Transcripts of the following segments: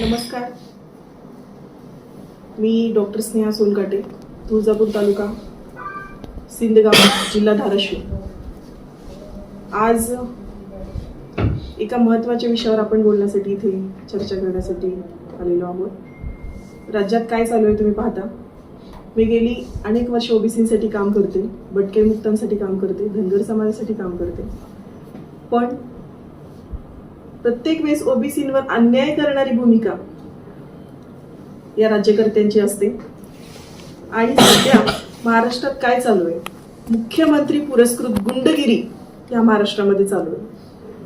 नमस्कार. मी डॉक्टर स्नेहा सोनकाटे तुळजापूर तालुका सिंदगाव जिल्हा धाराशिव. आज एका महत्त्वाच्या विषयावर आपण बोलण्यासाठी इथे चर्चा करण्यासाठी आलेलो आहोत. राज्यात काय चालू आहे तुम्ही पाहता? मी गेली अनेक वर्ष ओबीसीसाठी काम करते भटके मुक्तांसाठी काम करते धनगर समाजासाठी काम करते. पण प्रत्येक वेळेस ओबीसींवर अन्याय करणारी भूमिका या राज्यकर्त्यांची असते. आणि सध्या महाराष्ट्रात काय चालू आहे? मुख्यमंत्री पुरस्कृत गुंडगिरी या महाराष्ट्रामध्ये चालू आहे.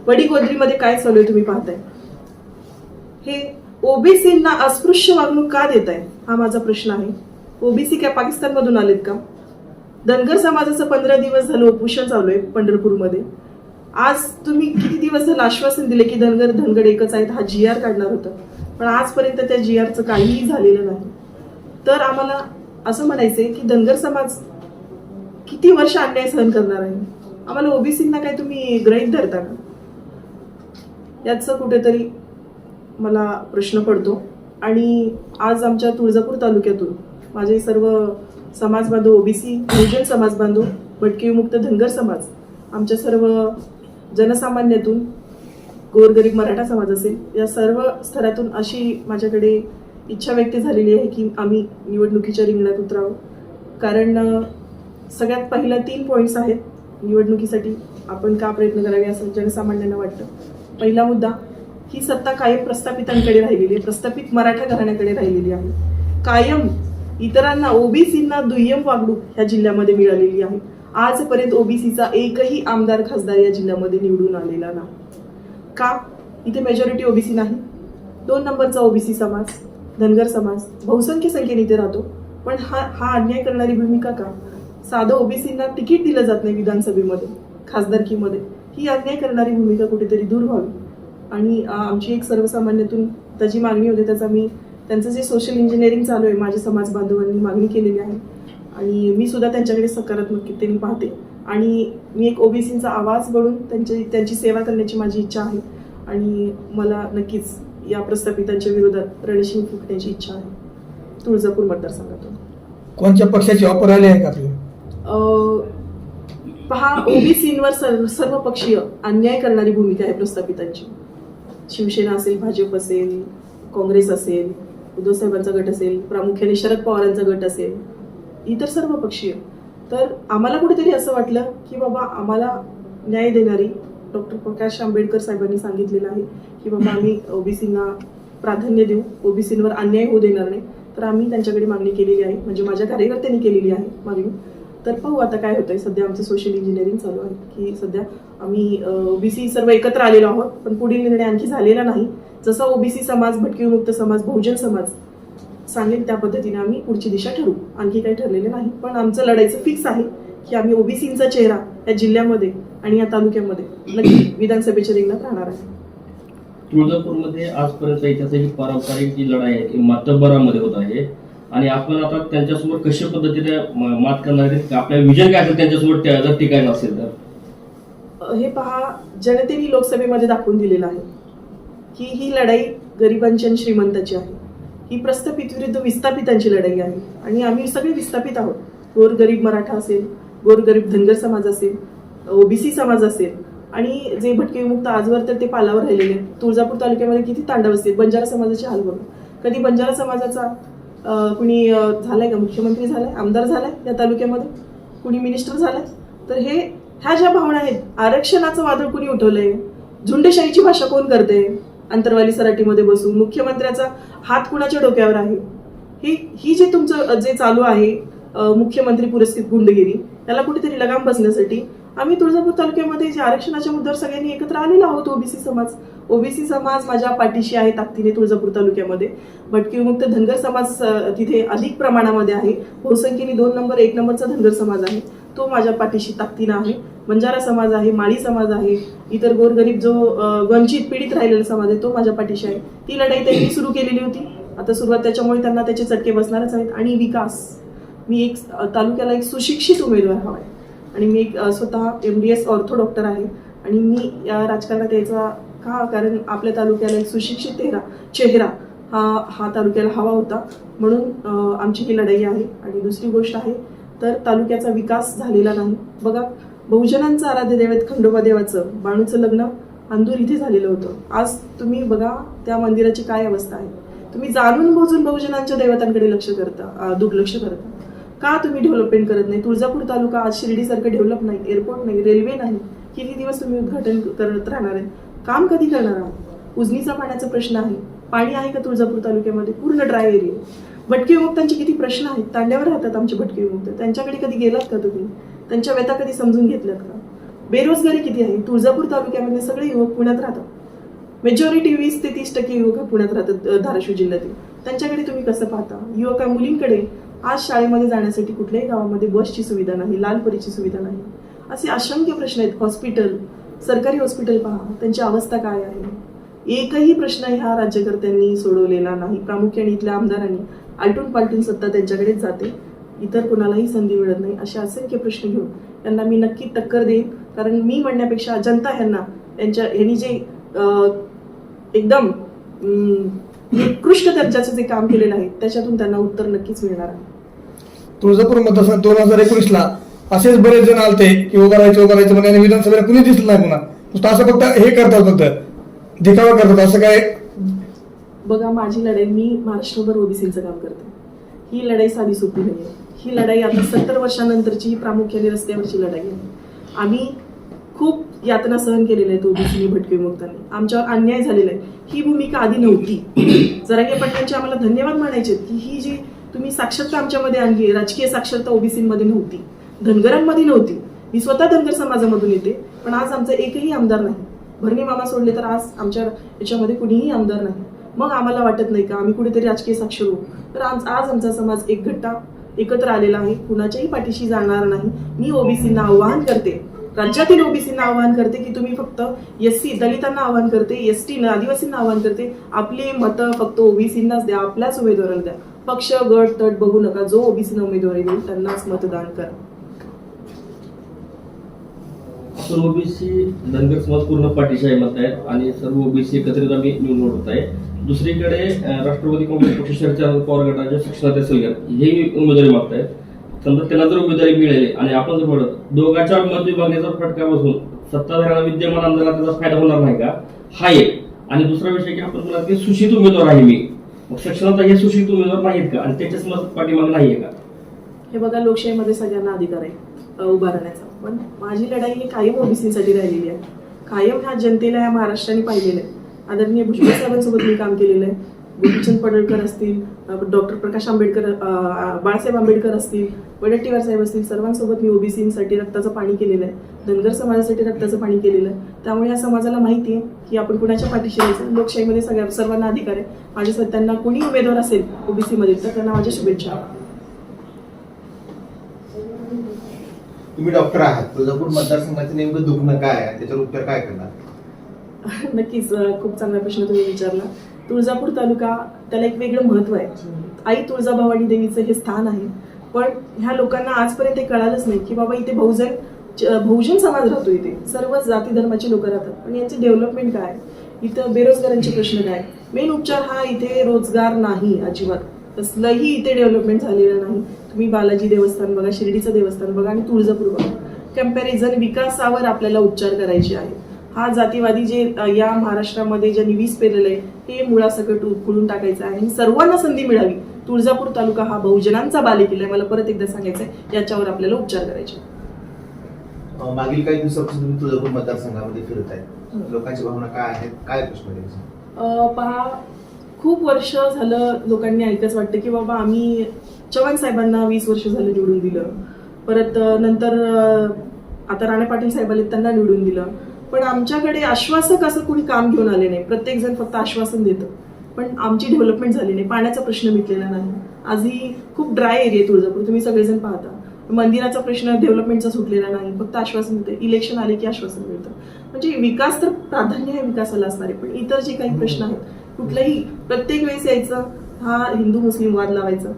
वडीगोद्रीमध्ये काय चालू आहे तुम्ही पाहताय? हे ओबीसींना अस्पृश्य वागणूक का देत आहे हा माझा प्रश्न आहे. ओबीसी काय पाकिस्तानमधून आलेत का? धनगर समाजाचं पंधरा दिवस झालं उपोषण चालू आहे पंढरपूरमध्ये. आज तुम्ही किती दिवस झालं आश्वासन दिले की धनगर धनगड एकच आहेत हा जी आर काढणार होता. पण आजपर्यंत त्या जी आरचं काहीही झालेलं नाही. तर आम्हाला असं म्हणायचंय की धनगर समाज किती वर्ष अन्याय सहन करणार आहे? आम्हाला ओबीसींना काय तुम्ही ग्रहित धरता का? याचं कुठेतरी मला प्रश्न पडतो. आणि आज आमच्या तुळजापूर तालुक्यातून माझे सर्व समाज बांधव ओबीसी बहुजन समाज बांधव भटके विमुक्त धनगर समाज आमच्या सर्व जनसामान्यातून गोरगरीब मराठा समाज असेल या सर्व स्तरातून अशी माझ्याकडे इच्छा व्यक्त झालेली आहे की आम्ही निवडणुकीच्या रिंगणात उतरावं. कारण सगळ्यात पहिला तीन पॉईंट्स आहेत निवडणुकीसाठी. आपण का प्रयत्न करावे असं जनसामान्यांना वाटतं. पहिला मुद्दा ही सत्ता कायम प्रस्थापितांकडे राहिलेली आहे. प्रस्थापित मराठा घराण्याकडे राहिलेली आहे. कायम इतरांना ओबीसींना दुय्यम वागणूक ह्या जिल्ह्यामध्ये मिळालेली आहे. आजपर्यंत ओबीसीचा एकही आमदार खासदार या जिल्ह्यामध्ये निवडून आलेला नाही. का? इथे मेजॉरिटी ओबीसी नाही. दोन नंबरचा ओबीसी समाज धनगर समाज बहुसंख्य संख्येने इथे राहतो. पण हा हा अन्याय करणारी भूमिका का? साधं ओबीसींना तिकीट दिलं जात नाही विधानसभेमध्ये खासदारकीमध्ये. ही अन्याय करणारी भूमिका कुठेतरी दूर व्हावी. आणि आमची एक सर्वसामान्यातून त्याची मागणी होते त्याचा मी त्यांचं जे सोशल इंजिनिअरिंग चालू आहे माझ्या समाज बांधवांनी मागणी केलेली आहे आणि मी सुद्धा त्यांच्याकडे सकारात्मकतेने पाहते. आणि मी एक ओबीसींचा आवाज बनून त्यांची त्यांची सेवा करण्याची माझी इच्छा आहे. आणि मला नक्कीच या प्रस्थापितांच्या विरोधात रणशिंग फुकण्याची इच्छा आहे. तुळजापूर मतदारसंघातून. कोणत्या पक्षाची ऑफर आली आहे का पहा ओबीसींवर सर्व सर्व पक्षीय अन्याय करणारी भूमिका आहे प्रस्थापितांची. शिवसेना असेल भाजप असेल काँग्रेस असेल उद्धव साहेबांचा गट असेल प्रामुख्याने शरद पवारांचा गट असेल. इतर सर्व पक्षीय तर आम्हाला कुठेतरी असं वाटलं की बाबा आम्हाला न्याय देणारी डॉक्टर प्रकाश आंबेडकर साहेबांनी सांगितलेलं आहे की बाबा आम्ही ओबीसींना प्राधान्य देऊ ओबीसींवर अन्याय होऊ देणार नाही. तर आम्ही त्यांच्याकडे मागणी केलेली आहे म्हणजे माझ्या कार्यकर्त्यांनी केलेली आहे मागणी. तर पाहू आता काय होतंय. सध्या आमचं सोशल इंजिनिअरिंग चालू आहे की सध्या आम्ही ओबीसी सर्व एकत्र आलेलो आहोत पण पुढील निर्णय आणखी झालेला नाही. जसा ओबीसी समाज भटकीमुक्त समाज बहुजन समाज सांगेल त्या पद्धतीने आम्ही पुढची दिशा ठरवू आणखी काही ठरलेलं नाही. पण आमचं लढायचं फिक्स आहे की आम्ही ओबीसींचा चेहरा या जिल्ह्यामध्ये आणि या तालुक्यामध्ये नक्की विधानसभेच्या रिंगणात राहणार आहे. तुळजापूरमध्ये आजपर्यंत इतिहासाची ही पारंपरिक जी लढाई आहे ती मातब्बरामध्ये होत आहे. आणि आपण आता त्यांच्यासमोर कशा पद्धतीने मात करणार आपल्या विजन काय असेल त्यांच्यासमोर त्या- जर टिकायचं असेल तर? हे पहा जनतेने लोकसभेमध्ये दाखवून दिलेलं आहे की ही लढाई गरिबांची आणि श्रीमंताची आहे. ही प्रस्थापित विरुद्ध विस्थापितांची लढाई आहे. आणि आम्ही सगळे विस्थापित आहोत. गोरगरीब मराठा असेल गोरगरीब धनगर समाज असेल ओबीसी समाज असेल आणि जे भटके विमुक्त आजवर तर ते पालावर राहिलेले आहेत. तुळजापूर तालुक्यामध्ये किती तांडव असतील? बंजारा समाजाचे हाल बघा. कधी बंजारा समाजाचा कुणी झालाय का? मुख्यमंत्री झालाय? आमदार झालाय या तालुक्यामध्ये? कुणी मिनिस्टर झालाय? तर हे ह्या ज्या भावना आहेत आरक्षणाचं वादळ कुणी उठवलंय? झुंडशाहीची भाषा कोण करते? अंतरवाली सराटीमध्ये बसून मुख्यमंत्र्याचा हात कुणाच्या डोक्यावर आहे? ही ही जे तुमचं जे चालू आहे मुख्यमंत्री पुरस्कृत गुंडगिरी त्याला कुठेतरी लगाम बसण्यासाठी आम्ही तुळजापूर तालुक्यामध्ये जे आरक्षणाच्या मुद्द्यावर सगळ्यांनी एकत्र आलेलो आहोत ओबीसी समाज. ओबीसी समाज माझ्या पाठीशी आहे ताकदीने तुळजापूर तालुक्यामध्ये. भटकी विमुक्त धनगर समाज तिथे अधिक प्रमाणामध्ये आहे. बहुसंख्येने दोन नंबर एक नंबरचा धनगर समाज आहे. तो माझ्या पाठीशी ताकदीनं आहे. बंजारा समाज आहे माळी समाज आहे इतर गोरगरीब जो वंचित पीडित राहिलेला समाज आहे तो माझ्या पाठीशी आहे. ती लढाई त्यांनी सुरू केलेली होती. आता सुरुवात त्याच्यामुळे त्यांना त्याचे चटके बसणारच आहेत. आणि विकास. मी एक तालुक्याला एक सुशिक्षित उमेदवार हवा आहे आणि मी एक स्वतः M D S ortho doctor आहे. आणि मी या राजकारणात यायचा का? कारण आपल्या तालुक्याला एक सुशिक्षित चेहरा चेहरा हा हा तालुक्याला हवा होता. म्हणून आमची ही लढाई आहे. आणि दुसरी गोष्ट आहे तर तालुक्याचा विकास झालेला नाही. बघा बहुजनांचं आराध्य दैवत खंडोबा देवाचं बाणूचं लग्न अंदूर इथे झालेलं होतं. आज तुम्ही बघा त्या मंदिराची काय अवस्था आहे. तुम्ही जाणून बोजून बहुजनांच्या दैवतांकडे लक्ष करता दुर्लक्ष करता. का तुम्ही डेव्हलपमेंट करत नाही? तुळजापूर तालुका आज शिर्डीसारखं डेव्हलप नाही एअरपोर्ट नाही रेल्वे नाही. किती दिवस तुम्ही उद्घाटन करत राहणार आहे? काम कधी करणार आहात? उजनीचा पाण्याचा प्रश्न आहे. पाणी आहे का तुळजापूर तालुक्यामध्ये? पूर्ण ड्राय एरिया भटके विमुक्तांचे किती प्रश्न आहेत तांड्यावर राहतात आमचे भटके विमुक्त त्यांच्याकडे कधी गेलात का तुम्ही? त्यांच्या व्यथा कधी समजून घेतल्यात का? बेरोजगारी किती आहे? तुळजापूर तालुक्यामध्ये सगळे युवक पुण्यात राहतात. मेजॉरिटी वीस ते तीस टक्के युवक पुण्यात राहतात धाराशिव जिल्ह्यातील. त्यांच्याकडे तुम्ही कसं पाहता? युवका मुलींकडे आज शाळेमध्ये जाण्यासाठी कुठल्याही गावामध्ये बसची सुविधा नाही लालपरीची सुविधा नाही. असे असंख्य प्रश्न आहेत. हॉस्पिटल सरकारी हॉस्पिटल पहा. त्यांची अवस्था काय आहे? एकही प्रश्न ह्या राज्यकर्त्यांनी सोडवलेला नाही. प्रामुख्याने इथल्या आमदारांनी. आलटून पालटून सत्ता त्यांच्याकडेच जाते. इतर कुणालाही संधी मिळत नाही असे असंख्य प्रश्न घेऊन त्यांना मी नक्की टक्कर देईन. कारण मी म्हणण्यापेक्षा जनता ह्यांना त्यांच्या ह्यांनी जे एकदम निकृष्ट दर्जाचं जे काम केलेलं आहे त्याच्यातून त्यांना उत्तर नक्कीच मिळणार आहे. तुळजापूर मतदारसंघ दोन हजार एकोणीसला असेच बरेच जण आलते की उभं राहायचं उभं राहायचं म्हणजे विधानसभेला कुणी दिसलं नाही पुन्हा. नुसतं असं फक्त हे करतात फक्त. दिखावा करतात असं काय बघा माझी लढाई मी महाराष्ट्रभर ओबीसीचं काम करते. ही लढाई साधी सोपी नाही आहे ही लढाई आता सत्तर वर्षानंतरची ही प्रामुख्याने रस्त्यावरची लढाई आहे. आम्ही खूप यातना सहन केलेल्या आहेत ओबीसीनी भटके मुक्तांनी. आमच्यावर अन्याय झालेला आहे. ही भूमिका आधी नव्हती. जरांगे पाटलांचे आम्हाला धन्यवाद मानायचे की ही जी तुम्ही साक्षरता आमच्यामध्ये आणली आहे राजकीय साक्षरता ओबीसीमध्ये नव्हती. धनगरांमध्ये नव्हती. मी स्वतः धनगर समाजामधून येते पण आज आमचा एकही आमदार नाही. भरणी मामा सोडले तर आज आमच्या याच्यामध्ये कुणीही आमदार नाही. मग आम्हाला वाटत नाही का? आम्ही कुठेतरी राजकीय साक्षर होऊ. तर आज आज आमचा समाज एक घट्टा एकत्र आलेला आहे. कुणाच्याही पाठीशी जाणार नाही. मी ओबीसींना आव्हान करते. राज्यातील ओबीसींना आवाहन करते की तुम्ही फक्त एस सी दलितांना आवाहन करते एस टी आदिवासींना आवाहन करते. आपली मतं फक्त ओबीसींनाच द्या आपल्याच उमेदवाराला द्या. पक्ष गट तट बघू नका. जो ओबीसीना उमेदवारी देईल त्यांनाच मतदान करा. सर्व ओबीसी धनगर समाज पूर्ण पाठीशी आहे मत आहे आणि सर्व ओबीसी एकत्रित आम्ही निवडणूक होत आहे. दुसरीकडे राष्ट्रवादी काँग्रेस पक्ष शरद पवार गटाचे शिक्षणाचे सलगर हे उमेदवारी मागतायत. समजा त्यांना जर उमेदवारी मिळाली आणि आपण जर म्हणत दोघांच्या मत विभागण्याचा फटका बसून सत्ताधाऱ्यांना विद्यमान आमदाराला त्याचा फायदा होणार नाही का? हा एक. आणि दुसरा विषय की आपण म्हणत की सुशिक्षित उमेदवार आहे मी. मग शिक्षणाचा हे सुशिक्षित उमेदवार नाहीत का? आणि त्याच्याच मत पाठीमाग नाहीये का? हे बघा लोकशाहीमध्ये सगळ्यांना अधिकार आहे अ, उभा राहण्याचा पण माझी लढाई ही कायम ओबीसीसाठी राहिलेली आहे. कायम ह्या जनतेला ह्या महाराष्ट्राने पाहिलेलं आहे. आदरणीय भुजबळ साहेबांसोबत मी काम केलेलं आहे. गोपीचंद पडळकर असतील डॉक्टर प्रकाश आंबेडकर बाळासाहेब आंबेडकर असतील वडेट्टीवार साहेब असतील सर्वांसोबत मी ओबीसीसाठी रक्ताचं पाणी केलेलं आहे. धनगर समाजासाठी रक्ताचं पाणी केलेलं आहे. त्यामुळे या समाजाला माहिती आहे की आपण कुणाच्या पाठीशी यायचं लोकशाहीमध्ये सगळ्या सर्वांना अधिकार आहे. माझ्या त्यांना कोणी उमेदवार असेल ओबीसीमध्ये तर त्यांना माझ्या शुभेच्छा. तुम्ही डॉक्टर आहात. तुळजापूर मतदारसंघाचं नेमकं दुखणं काय आहे? त्याच्यावर उत्तर काय करणार? नक्कीच खूप चांगला प्रश्न तुम्ही विचारला. तुळजापूर तालुका त्याला एक वेगळं महत्त्व आहे. आई तुळजाभवानी देवीचं हे स्थान आहे. पण ह्या लोकांना आजपर्यंत हे कळालंच नाही की बाबा इथे बहुजन बहुजन समाज राहतो इथे. सर्व जाती धर्माचे लोक राहतात. पण यांचे डेव्हलपमेंट काय? इथं बेरोजगारांचे प्रश्न काय? मेन उपचार हा इथे रोजगार नाही अजिबात. कसलंही इथे डेव्हलपमेंट झालेलं नाही. तुम्ही बालाजी देवस्थान बघा शिर्डीचं देवस्थान बघा आणि तुळजापूर बघा. कंपॅरिझन विकासावर आपल्याला उपचार करायचे आहे हा जातीवादी जे या महाराष्ट्रामध्ये ज्यांनी वीज पेरलेलं आहे हे मुळासकट उकळून टाकायचं आहे. आणि सर्वांना संधी मिळावी. तुळजापूर तालुका हा बहुजनांचा बालेकिल्ला आहे. मला परत एकदा सांगायचं आहे याच्यावर आपल्याला उपचार करायचे मागील काही दिवसापासून तुम्ही तुळजापूर मतदारसंघामध्ये फिरत आहे. लोकांची भावना काय आहेत? काय प्रश्न पहा खूप वर्ष झालं लोकांनी ऐकच वाटतं की बाबा आम्ही चव्हाण साहेबांना वीस वर्ष झालं निवडून दिलं. परत नंतर आता राणे पाटील साहेब आले त्यांना निवडून दिलं. पण आमच्याकडे आश्वासक असं कुणी काम घेऊन आले नाही. प्रत्येक जण फक्त आश्वासन देतं. पण आमची डेव्हलपमेंट झाली नाही. पाण्याचा प्रश्न मिटलेला नाही. आजही खूप ड्राय एरिया तुळजापूर. तुम्ही सगळेजण पाहता. मंदिराचा प्रश्न डेव्हलपमेंटचा सुटलेला नाही. फक्त आश्वासन मिळतं. इलेक्शन आले की आश्वासन मिळतं. म्हणजे विकास तर प्राधान्य आहे विकासाला असणार. आहे पण इतर जे काही प्रश्न आहेत कुठलंही प्रत्येक वेळेस यायचं हा हिंदू मुस्लिम वाद लावायचा.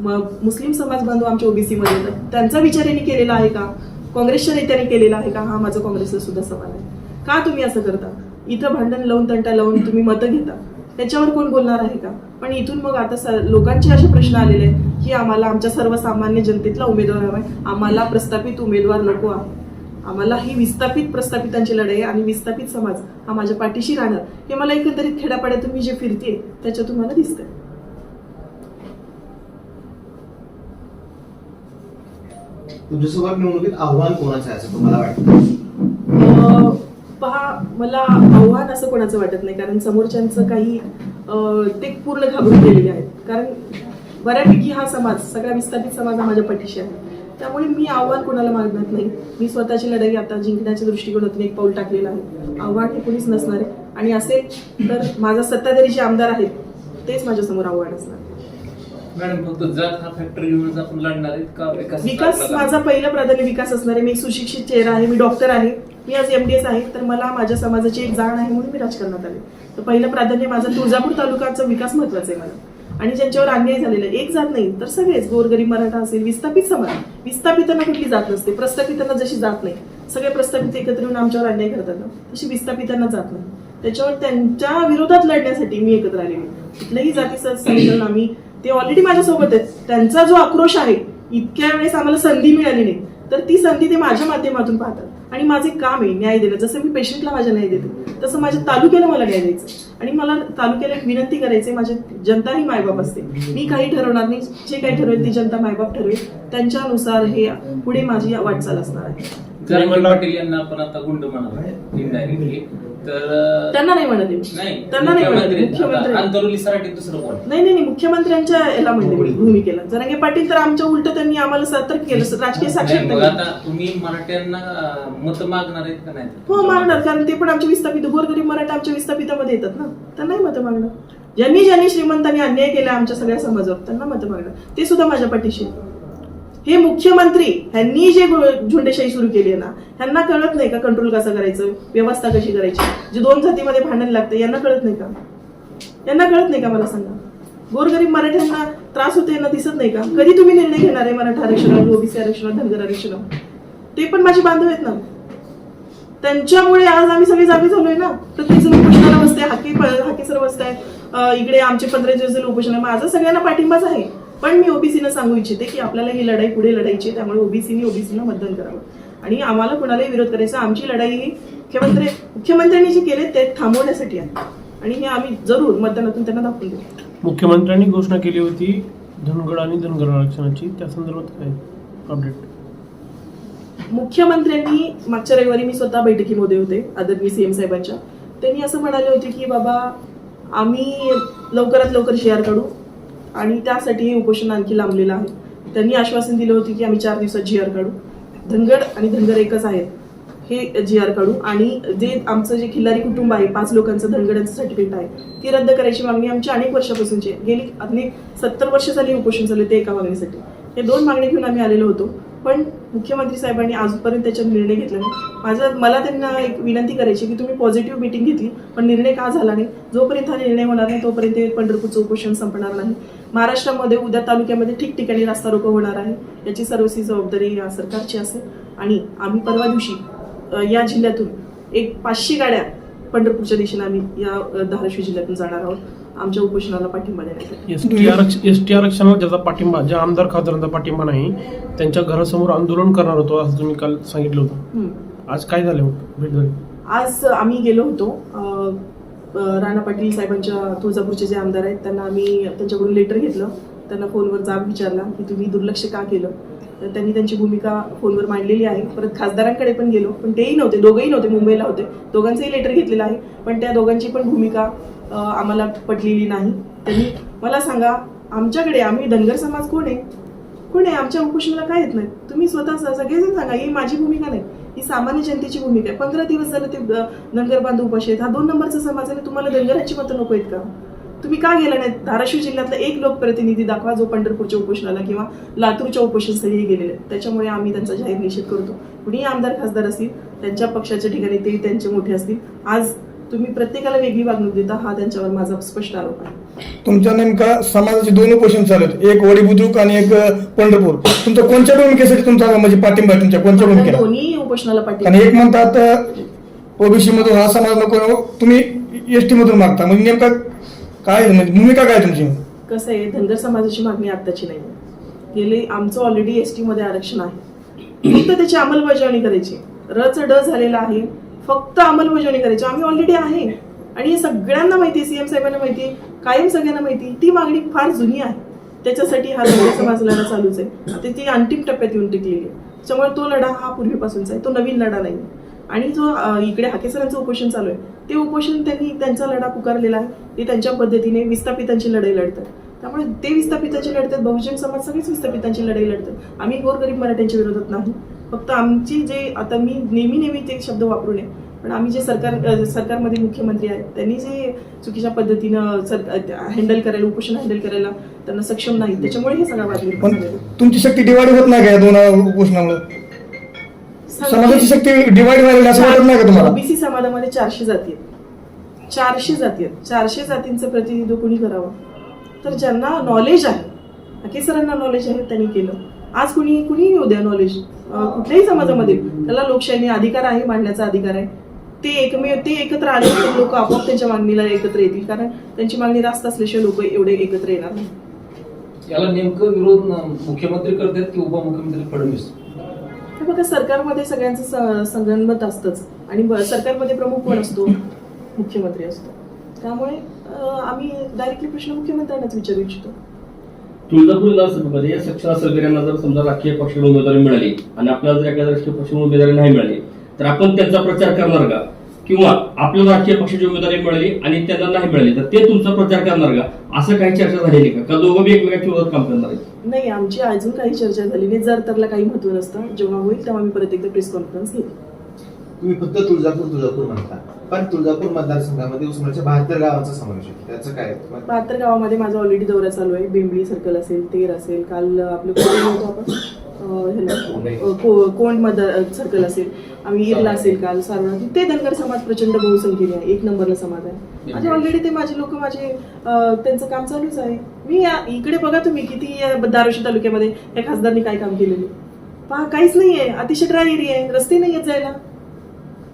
मग मुस्लिम समाज बांधव आमच्या ओबीसी मध्ये येतात. त्यांचा विचार यांनी केलेला आहे का? काँग्रेसच्या नेत्याने केलेला आहे का? हा माझा काँग्रेसचा सुद्धा सवाल आहे. का तुम्ही असं करता? इथं भांडण लावून तंटा लावून तुम्ही मतं घेता. त्याच्यावर कोण बोलणार आहे का? पण इथून मग आता लोकांचे असे प्रश्न आलेले आहेत की आम्हाला आमच्या सर्वसामान्य जनतेतला उमेदवार हवा आहे आम्हाला प्रस्थापित उमेदवार नको आहे आम्हाला ही विस्थापित प्रस्थापितांची लढाई आणि विस्थापित समाज हा माझ्या पाठीशी राहणार. हे मला एकंदरीत खेड्यापाड्यातून मी जे फिरते त्याच्यातून मला दिसतंय. तुमच्यासोबत निवडणुकीत आव्हान कोणाचं आहे असं तुम्हाला वाटतं? पहा मला आव्हान असं कोणाचं वाटत नाही कारण समोरच्यांचं काही ते पूर्ण घाबरून गेलेले आहेत. कारण बऱ्यापैकी हा समाज सगळा विस्थापित समाज हा माझ्या पाठीशी आहे. त्यामुळे मी आव्हान कोणाला मागणार नाही. मी स्वतःची लढाई आता जिंकण्याच्या दृष्टिकोनातून एक पाऊल टाकलेलं आहे. आव्हान हे कोणीच नसणार आहे. आणि असेल तर माझा सत्ताधारी जे आमदार आहेत तेच माझ्यासमोर आव्हान असणार. मॅडम फक्त जात हा फॅक्टर घेऊनच आपण लढणार आहेत का विकास माझा पहिलं प्राधान्य विकास असणार आहे. मी सुशिक्षित चेहरा आहे मी डॉक्टर आहे. मी आज एमडीएस आहे तर मला माझ्या समाजाची एक जाण आहे म्हणून मी राजकारणात आले. तर पहिलं प्राधान्य माझा तुळजापूर तालुक्याचा विकास महत्त्वाचा आहे मला. आणि ज्यांच्यावर अन्याय झालेला एक जात नाही तर सगळेच गोरगरीब मराठा असेल विस्थापित समाज. विस्थापितांना कुठली जात नसते प्रस्थापितांना जशी जात नाही. सगळे प्रस्थापित एकत्र येऊन आमच्यावर अन्याय करतात ना तशी विस्थापितांना जात नाही. त्याच्यावर त्यांच्या विरोधात लढण्यासाठी मी एकत्र आलेली कुठल्याही जातीचं समीकरण आम्ही ते ऑलरेडी माझ्यासोबत आहेत. त्यांचा जो आक्रोश आहे इतक्या वेळेस आम्हाला संधी मिळाली नाही. तर ती संधी ते माझ्या माध्यमातून पाहतात. आणि माझे काम आहे न्याय देणं. जसं मी पेशंटला माझ्या न्याय देते तसं माझ्या तालुक्याला मला न्याय द्यायचं. आणि मला तालुक्याला एक विनंती करायची माझी जनता ही मायबाप असते. मी काही ठरवणार नाही जे काही ठरवेल ती जनता मायबाप ठरवेल. त्यांच्यानुसार हे पुढे माझी वाटचाल असणार आहे. जरांगे पाटील यांना आपण आता गुंड म्हणत इनडायरेक्टली तर त्यांना नाही म्हणाले नाही त्यांना नाही म्हणाले मुख्यमंत्री अंतरुली सराठी दुसरं कोण? नाही नाही मुख्यमंत्र्यांच्या याला म्हणले भूमिकेला. जरांगे पाटील तर आमच्या उलट त्यांनी आम्हाला सतर्क केलं. राजकीय साक्षर. आता तुम्ही मराठ्यांना मत मागणार आहेत का नाही? हो मागणार. कारण ते पण आमचे विस्थापित गोरगरीब मराठा आमच्या विस्थापितामध्ये येतात ना. त्यांना नाही मतं मागणार. ज्यांनी ज्यांनी श्रीमंतांनी अन्याय केला आमच्या सगळ्या समाजावर त्यांना मतं मागणार. ते सुद्धा माझ्या पाठीशी. हे मुख्यमंत्री ह्यांनी जे झुंडेशाही सुरू केली आहे ना ह्यांना कळत नाही का कंट्रोल कसं करायचं व्यवस्था कशी करायची? जे दोन जातीमध्ये भांडण लागतं यांना कळत नाही का? यांना कळत नाही का मला सांगा? गोरगरीब मराठ्यांना त्रास होते यांना दिसत नाही का? कधी तुम्ही निर्णय घेणार आहे मराठा आरक्षणावर ओबीसी आरक्षणावर धनगर आरक्षणावर? ते पण माझे बांधव आहेत ना. त्यांच्यामुळे आज आम्ही सगळे जागे झालोय ना. प्रत्येक जण उपोषणाला बसते हाके हाके सर बसताय अं, इकडे आमचे पंधरा दिवस उपोषण माझा सगळ्यांना पाठिंबाच आहे. पण मी ओबीसीनं सांगू इच्छिते की आपल्याला ही लढाई पुढे लढायची आहे, त्यामुळे ओबीसीने ओबीसीनं मतदान करावं. आणि आम्हाला कुणालाही विरोध करायचा आमची लढाई ही मुख्यमंत्री मुख्यमंत्र्यांनी जे केले ते थांबवण्यासाठी आहे. आणि हे आम्ही जरूर मतदानातून त्यांना दाखवून देऊ. मुख्यमंत्र्यांनी घोषणा केली होती धनगड आणि धनगर आरक्षणाची. त्या संदर्भात काय अपडेट मुख्यमंत्र्यांनी मागच्या रविवारी मी स्वतः बैठकीमध्ये होते आदरणीय सीएम साहेबांच्या. त्यांनी असं म्हणाले होते की बाबा आम्ही लवकरात लवकर शेअर काढू आणि त्यासाठी हे उपोषण आणखी लांबलेलं आहे. त्यांनी आश्वासन दिलं होतं की आम्ही चार दिवसात जी आर काढू. धनगड आणि धनगर एकच आहेत हे जी आर काढू. आणि जे आमचं जे खिल्लारी कुटुंब आहे पाच लोकांचं धनगडांचं सर्टिफिकेट आहे ती रद्द करायची मागणी आमची अनेक वर्षापासूनची आहे. गेली अनेक सत्तर वर्ष झाली उपोषण झाले ते एका मागणीसाठी. हे दोन मागणी घेऊन आम्ही आलेलो होतो. पण मुख्यमंत्री साहेबांनी आजपर्यंत त्याच्यात निर्णय घेतला नाही. माझं मला त्यांना एक विनंती करायची की तुम्ही पॉझिटिव्ह मिटिंग घेतली पण निर्णय का झाला नाही? जोपर्यंत हा निर्णय होणार नाही तोपर्यंत पंढरपूरचं उपोषण संपणार नाही. महाराष्ट्रामध्ये उद्या तालुक्यामध्ये ठिकठिकाणी रास्ता रोको होणार आहे. याची सर्वस्वी जबाबदारी या सरकारची असेल. आणि आम्ही परवा दिवशी या जिल्ह्यातून एक पाचशे गाड्या पंढरपूरच्या दिशेने आम्ही या धाराशिव जिल्ह्यातून जाणार आहोत. आमच्या उपोषणाला पाठिंबा देण्यासाठी. एस टी आरक्षण एस टी आरक्षणाला ज्याचा पाठिंबा ज्या आमदार खासदारांचा पाठिंबा नाही त्यांच्या घरासमोर आंदोलन करणार होतो असं तुम्ही काल सांगितलं होतं. आज काय झालं? मग? भेट झाली. आज आम्ही गेलो होतो. अ, अ, राणा पाटील साहेबांच्या तुळजापूरचे जे आमदार आहेत त्यांना आम्ही त्यांच्याकडून लेटर घेतलं. त्यांना फोनवर जाब विचारला की तुम्ही दुर्लक्ष का केलं? तर त्यांनी त्यांची भूमिका फोनवर मांडलेली आहे. परत खासदारांकडे पण गेलो पण तेही नव्हते दोघंही नव्हते मुंबईला होते. दोघांचंही लेटर घेतलेलं आहे. पण त्या दोघांची पण भूमिका आम्हाला पटलेली नाही. त्यांनी मला सांगा आमच्याकडे आम्ही धनगर समाज कोण आहे? कोण आहे? आमच्या उपोषणाला काय येत नाही? तुम्ही स्वतः सगळेजण सांगा ही माझी भूमिका नाही. ही सामान्य जनतेची भूमिका आहे. पंधरा दिवस झाले ते धनगर बांधव उपाशी आहेत. हा दोन नंबरचा समाज आहे. तुम्हाला धनगरांची मतं नको आहेत का? तुम्ही का गेला नाही? धाराशिव जिल्ह्यातला एक लोकप्रतिनिधी दाखवा जो पंढरपूरच्या उपोषणाला किंवा लातूरच्या उपोषणस्थळी गेलेले आहेत त्याच्यामुळे आम्ही त्यांचा जाहीर निषेध करतो. कुणीही आमदार खासदार असतील त्यांच्या पक्षाच्या ठिकाणी ते त्यांचे मोठे असतील. आज तुम्ही प्रत्येकाला वेगळी वागणूक देता हा त्यांच्यावर माझा स्पष्ट आरोप आहे. तुमच्या नेमका समाजाचे दोन उपोषण चालू आहेत एक वडी बुद्रुक आणि एक पंढरपूर. तुमचा कोणत्या भूमिकेसाठी तुमचा म्हणजे पाठिंबा आहे तुमच्या? कोणत्या त्या भूमिकेला? दोन्ही उपोषणाला आणि पाठिंबा एक म्हणतात ओबीसी मधून हा समाज नको तुम्ही एसटी मधून मागता. म्हणजे नेमका काय म्हणजे भूमिका काय तुमची? कसं आहे धनगर समाजाची मागणी आत्ताची नाही गेले आमचं ऑलरेडी एसमध्ये आरक्षण आहे. फक्त त्याची अंमलबजावणी करायची. रच ड झालेला आहे. फक्त अंमलबजावणी करायची. आम्ही ऑलरेडी आहे. आणि हे सगळ्यांना माहिती आहे सीएम साहेबांना माहिती आहे कायम सगळ्यांना माहिती ती मागणी फार जुनी आहे. त्याच्यासाठी हा लढा समाज लढा चालूच आहे. आता ती अंतिम टप्प्यात येऊन टिकलेली आहे. त्यामुळे तो लढा हा पूर्वीपासूनचा आहे. तो नवीन लढा नाही आणि जो इकडे हाकेसरांचं उपोषण चालू आहे ते उपोषण त्यांनी त्यांचा लढा पुकारलेला आहे. ते त्यांच्या पद्धतीने विस्थापितांची लढाई लढतात. त्यामुळे ते विस्थापितांची लढतात बहुजन समाज सगळेच विस्थापितांची लढाई लढतात. आम्ही गोरगरीब मराठ्यांच्या विरोधात नाही. फक्त आमची जे आता मी नेहमी नेहमी ते शब्द वापरू नये पण आम्ही जे सरकार सरकारमध्ये मुख्यमंत्री आहेत त्यांनी जे चुकीच्या पद्धतीनं हँडल करायला उपोषण हँडल करायला त्यांना सक्षम नाही त्याच्यामुळे हे सगळा वाद निर्माण पण. तुमची शक्ती डिवाइड होत नाही का या दोन उपोषणामुळे? समाजाची शक्ती डिवाइड व्हायला असं वाटत नाही का तुम्हाला? ओबीसी समाजामध्ये चारशे जाती आहेत. चारशे जाती आहेत. चारशे जातींचं प्रतिनिधित्व कोणी करावं? तर ज्यांना नॉलेज आहे सरांना नॉलेज आहे त्यांनी केलं. आज कुणी कुणी येऊ द्या नॉलेज कुठल्याही समाजामध्ये. त्याला लोकशाहीने अधिकार आहे मांडण्याचा अधिकार आहे. ते एकमेव ते एकत्र आले तर लोक आपोआप त्यांच्या मागणीला एकत्र येतील. कारण त्यांची मागणी रास्त असल्याशिवाय लोक एवढे एकत्र येणार नाही. याला नेमकं विरोध मुख्यमंत्री करतात की उपमुख्यमंत्री फडणवीस? हे बघा सरकारमध्ये सगळ्यांचं स- संगनमत असतंच. आणि सरकारमध्ये प्रमुख कोण असतो? मुख्यमंत्री असतो. त्यामुळे आम्ही डायरेक्टली प्रश्न मुख्यमंत्र्यांनाच विचारू इच्छितो. तुळजापूर विधानसभेमध्ये सक्षम सरकारांना जर समजा राजकीय पक्षाला उमेदवारी मिळाली आणि आपल्याला जर एखाद्या राजकीय पक्षाला उमेदवारी नाही मिळाली तर आपण त्यांचा प्रचार करणार का? किंवा आपल्याला राजकीय पक्षाची उमेदवारी मिळाली आणि त्यांना नाही मिळाली तर ते तुमचा प्रचार करणार का? असं काही चर्चा झालेली का? का दोघं बी एकमेकांच्या विरोधात काम करणार आहेत? नाही आमची अजून काही चर्चा झाली. नाही जर तरला काही महत्त्व नसतं जेव्हा होईल तेव्हा मी परत एकदा प्रेस कॉन्फरन्स घेईल तुम्ही फक्त तुळजापूर तुळजापूर म्हणता. पण तुळजापूर मतदारसंघामध्ये उस्मानाच्या बहात्तर गावांचा समावेश आहे. त्याचं काय? बहात्तर गावामध्ये माझा ऑलरेडी दौरा चालू आहे. बेंबळी सर्कल असेल तेर असेल काल आपलं कुठे होतो आपण? कोंड मतदार सर्कल असेल. आम्ही इरला असेल काल सारोळा ते धनगर समाज प्रचंड बहुसंख्येने आहे. एक नंबरला समाज आहे. माझे ऑलरेडी ते माझे लोक माझे त्यांचं काम चालूच आहे. मी इकडे बघा तुम्ही किती धाराशिव तालुक्यामध्ये या खासदारनी काय काम केलेले पहा काहीच नाहीये. अतिशय ड्राय एरिया आहे. रस्ते नाही आहेत जायला.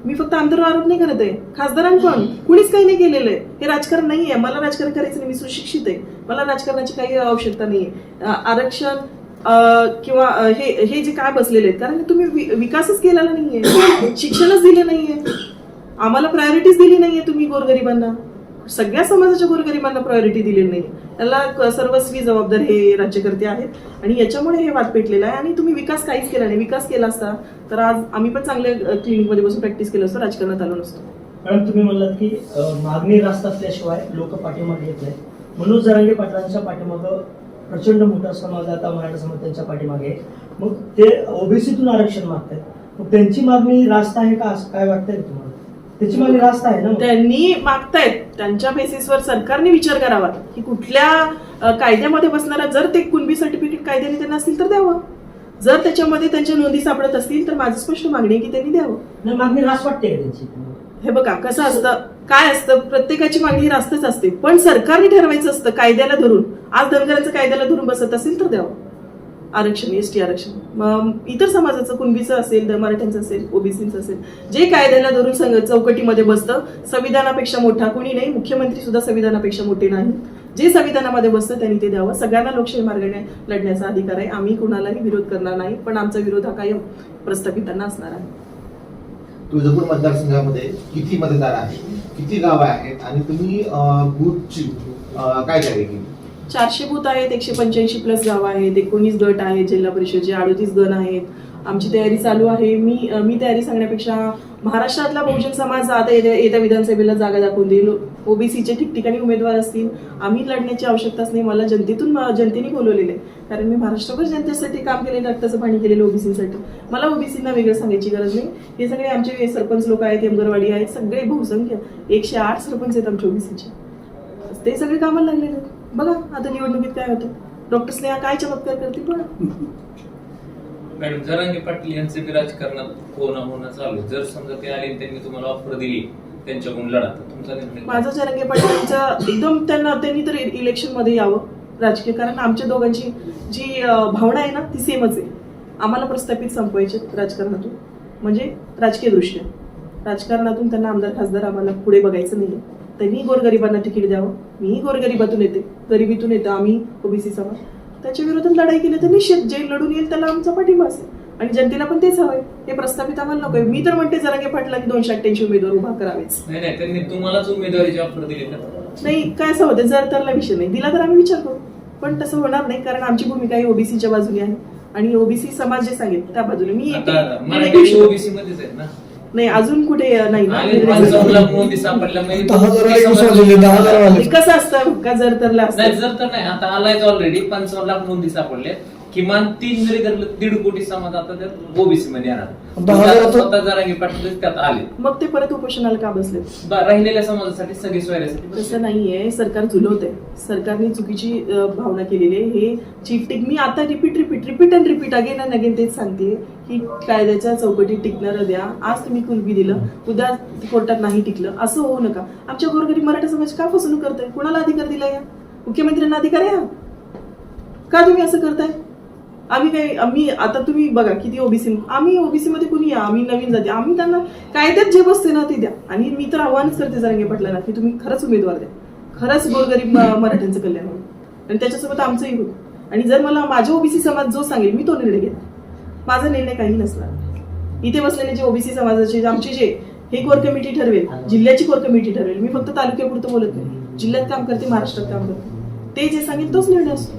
मी फक्त आमदार आरोप नाही करत आहे. खासदारांपण कुणीच काही नाही केलेलं आहे. हे राजकारण नाही आहे. मला राजकारण करायचं नाही. मी सुशिक्षित आहे. मला राजकारणाची काही आवश्यकता नाही आहे. आरक्षण किंवा हे हे जे काय बसलेले आहेत कारण तुम्ही विकासच केलेला नाहीये शिक्षणच दिलं नाहीये आम्हाला प्रायोरिटीज दिली नाहीये तुम्ही गोरगरिबांना. सगळ्या समाजाच्या गोरगरिबांना प्रायोरिटी दिलेली नाही त्याला सर्वस्वी जबाबदार हे राज्यकर्ते आहेत. आणि याच्यामुळे हे वाद पेटलेला आहे. आणि तुम्ही विकास काहीच केला नाही. विकास केला असता तर आज आम्ही पण चांगल्या क्लिनिकमध्ये बसून प्रॅक्टिस केलं असतं. राजकारणात आलो नसतो. मॅडम तुम्ही म्हणलात की मागणी रास्त असल्याशिवाय लोक पाठीमागे येत नाही मनोज जरांगे पाटलांच्या पाठीमागं प्रचंड मोठा समाज आता मराठा समाज त्यांच्या पाठीमागे मग ते ओबीसीतून आरक्षण मागतात मग त्यांची मागणी रास्त आहे का? काय वाटतंय तुम्हाला? त्यांची मागणी रास्त आहे ना? त्यांनी मागतायत. त्यांच्या बेसिसवर सरकारने विचार करावा की कुठल्या कायद्यामध्ये बसणारा जर ते कुणबी सर्टिफिकेट कायद्याने त्यांना असतील तर द्यावं. जर त्याच्यामध्ये त्यांच्या नोंदी सापडत असतील तर माझी स्पष्ट मागणी की त्यांनी द्यावं. मागणी रास्त वाटते हे बघा कसं असतं काय असतं प्रत्येकाची मागणी रास्तच असते. पण सरकारने ठरवायचं असतं कायद्याला धरून. आज धनगरांचं कायद्याला धरून बसत असेल तर द्यावं. आरक्षण एस टी आरक्षण. इतर समाजाचं कुणबीचं असेल मराठ्यांचं असेल ओबीसीचं असेल जे कायद्याला धरून संघ चौकटीमध्ये बसतं संविधानापेक्षा मोठा कोणी नाही मुख्यमंत्री सुद्धा संविधानापेक्षा मोठे नाही. जे संविधानामध्ये बसतं त्यांनी ते द्यावं. सगळ्यांना लोकशाही मार्गाने लढण्याचा अधिकार आहे. आम्ही कुणालाही विरोध करणार नाही पण आमचा विरोध हा कायम प्रस्थापितांना असणार आहे. तुळजापूर मतदारसंघामध्ये किती मतदार आहेत किती गावं आहेत आणि तुम्ही बूथची काय तयारी केली? चारशे बूथ आहेत एकशे पंच्याऐंशी प्लस गाव आहेत एकोणीस गट आहेत जिल्हा परिषदचे अडोतीस गण आहेत. आमची तयारी चालू आहे. मी मी तयारी सांगण्यापेक्षा महाराष्ट्रातला बहुजन समाज आता येत्या येत्या विधानसभेला जागा दाखवून देईल. ओबीसीचे ठिकठिकाणी उमेदवार असतील. आम्ही लढण्याची आवश्यकताच नाही. मला जनतेतून जनतेने बोलवलेलं आहे. कारण मी महाराष्ट्रभर जनतेसाठी काम केलेलं रक्ताचं पाणी केलेलं ओबीसीसाठी मला ओबीसींना वेगळं सांगायची गरज नाही. हे सगळे आमचे सरपंच लोक आहेत एमगरवाडी आहेत सगळे बहुसंख्य एकशे आठ सरपंच आहेत आमच्या ओबीसीचे ते सगळे कामाला लागलेले आहेत. बघा आता निवडणुकीत काय होतं? डॉक्टर स्नेहा काय चमत्कार करते बघा. मॅडम जरांगे पाटील यांचे बी राजकारणात होणं होणं चालू आहे. जर समजा ते आले आणि त्यांनी तुम्हाला ऑफर दिली त्यांच्याकडून लढा. तर तुमचा निर्णय काय? माझा जरंगे पाटलांचा एकदम त्यांना त्यांनी तर इलेक्शनमध्ये यावं राजकीय. कारण आमच्या दोघांची जी अं, भावना आहे ना ती सेमच आहे. आम्हाला प्रस्थापित संपवायचे राजकारणातून. म्हणजे राजकीय दृष्ट्या. राजकारणातून त्यांना आमदार खासदार आम्हाला पुढे बघायचं नाहीये. त्यांनी गोरगरिबांना तिकीट द्यावं. मीही गोरगरिबातून येते. गरिबीतून येतं. आम्ही ओबीसी समाज त्याच्या विरोधात लढाई केली तर निश्चित जे लढून येईल त्याला आमचा पाठिंबा असेल. आणि जनतेला पण तेच हवंय. हे प्रस्थापित आम्हाला नको मी तर म्हणते जरांगे पाटलांनी दोनशे अठ्ठ्याऐंशी उमेदवार उभा करावेच. नाही नाही त्यांनी तुम्हालाच उमेदवारीची ऑफर दिली तर नाही काय असं होतं? जर तरला विषय नाही दिला तर आम्ही विचार करू. पण तसं होणार नाही कारण आमची भूमिका ही ओबीसीच्या बाजूने आहे. आणि ओबीसी समाज जे सांगेल त्या बाजूने मी मी ओबीसी मध्येच आहेत ना. नाही अजून कुठे नाही ना? आणि पंचावन्न लाख नोंदी सापडल्या म्हणजे दहा हजार एक उसळलेले, दहा हजार वाले. कसं असतं? का जर तरला नाही जर तर नाही आता आलायच ऑलरेडी पंचावन्न लाख नोंदी सापडले. किमान तीन जरी धरलं दीड कोटी समाज आता त्यात ओबीसी मध्ये येणार. दहा हजार तर- स्वतः जरांगी पाटील त्यात आले. मग ते परत उपोषणाला का बसले ब- राहिलेल्या समाजासाठी सगळी सोयऱ्यासाठी. तसं नाहीये. सरकार झुलवत आहे सरकारने चुकीची अं, भावना केलेली आहे. हे चीफ टिक मी आता repeat repeat repeat and repeat again and again तेच सांगते की कायद्याच्या चौकटीत टिकणारं द्या. आज तुम्ही कुणबी दिलं उद्या कोर्टात नाही टिकलं. असं होऊ नका. आमच्या गोरगरीब मराठा समाज का फसवणूक करताय? कुणाला अधिकार दिला या? मुख्यमंत्र्यांना अधिकार आहे हा? का तुम्ही असं करताय? आम्ही काय आम्ही आता तुम्ही बघा किती ओबीसी आम्ही ओबीसी मध्ये कुणी या आम्ही नवीन जाते. आम्ही त्यांना कायद्यात जे बसते ना ते द्या. आणि मी तर आव्हानच करते जरांगे पाटलांना की तुम्ही खरंच उमेदवार द्या. खरंच गोरगरीब मराठ्यांचं कल्याण होईल. आणि त्याच्यासोबत आमचंही होईल. आणि जर मला माझ्या ओबीसी समाज जो सांगेल मी तो निर्णय घेईन माझा निर्णय काही नसणार. इथे बसलेले जे ओबीसी समाजाचे आमचे जे हे कोर कमिटी ठरवेल जिल्ह्याची कोर कमिटी ठरवेल. मी फक्त तालुक्यापुरतं बोलत नाही. जिल्ह्यात काम करते महाराष्ट्रात काम करते. ते जे सांगेल तोच निर्णय असतो.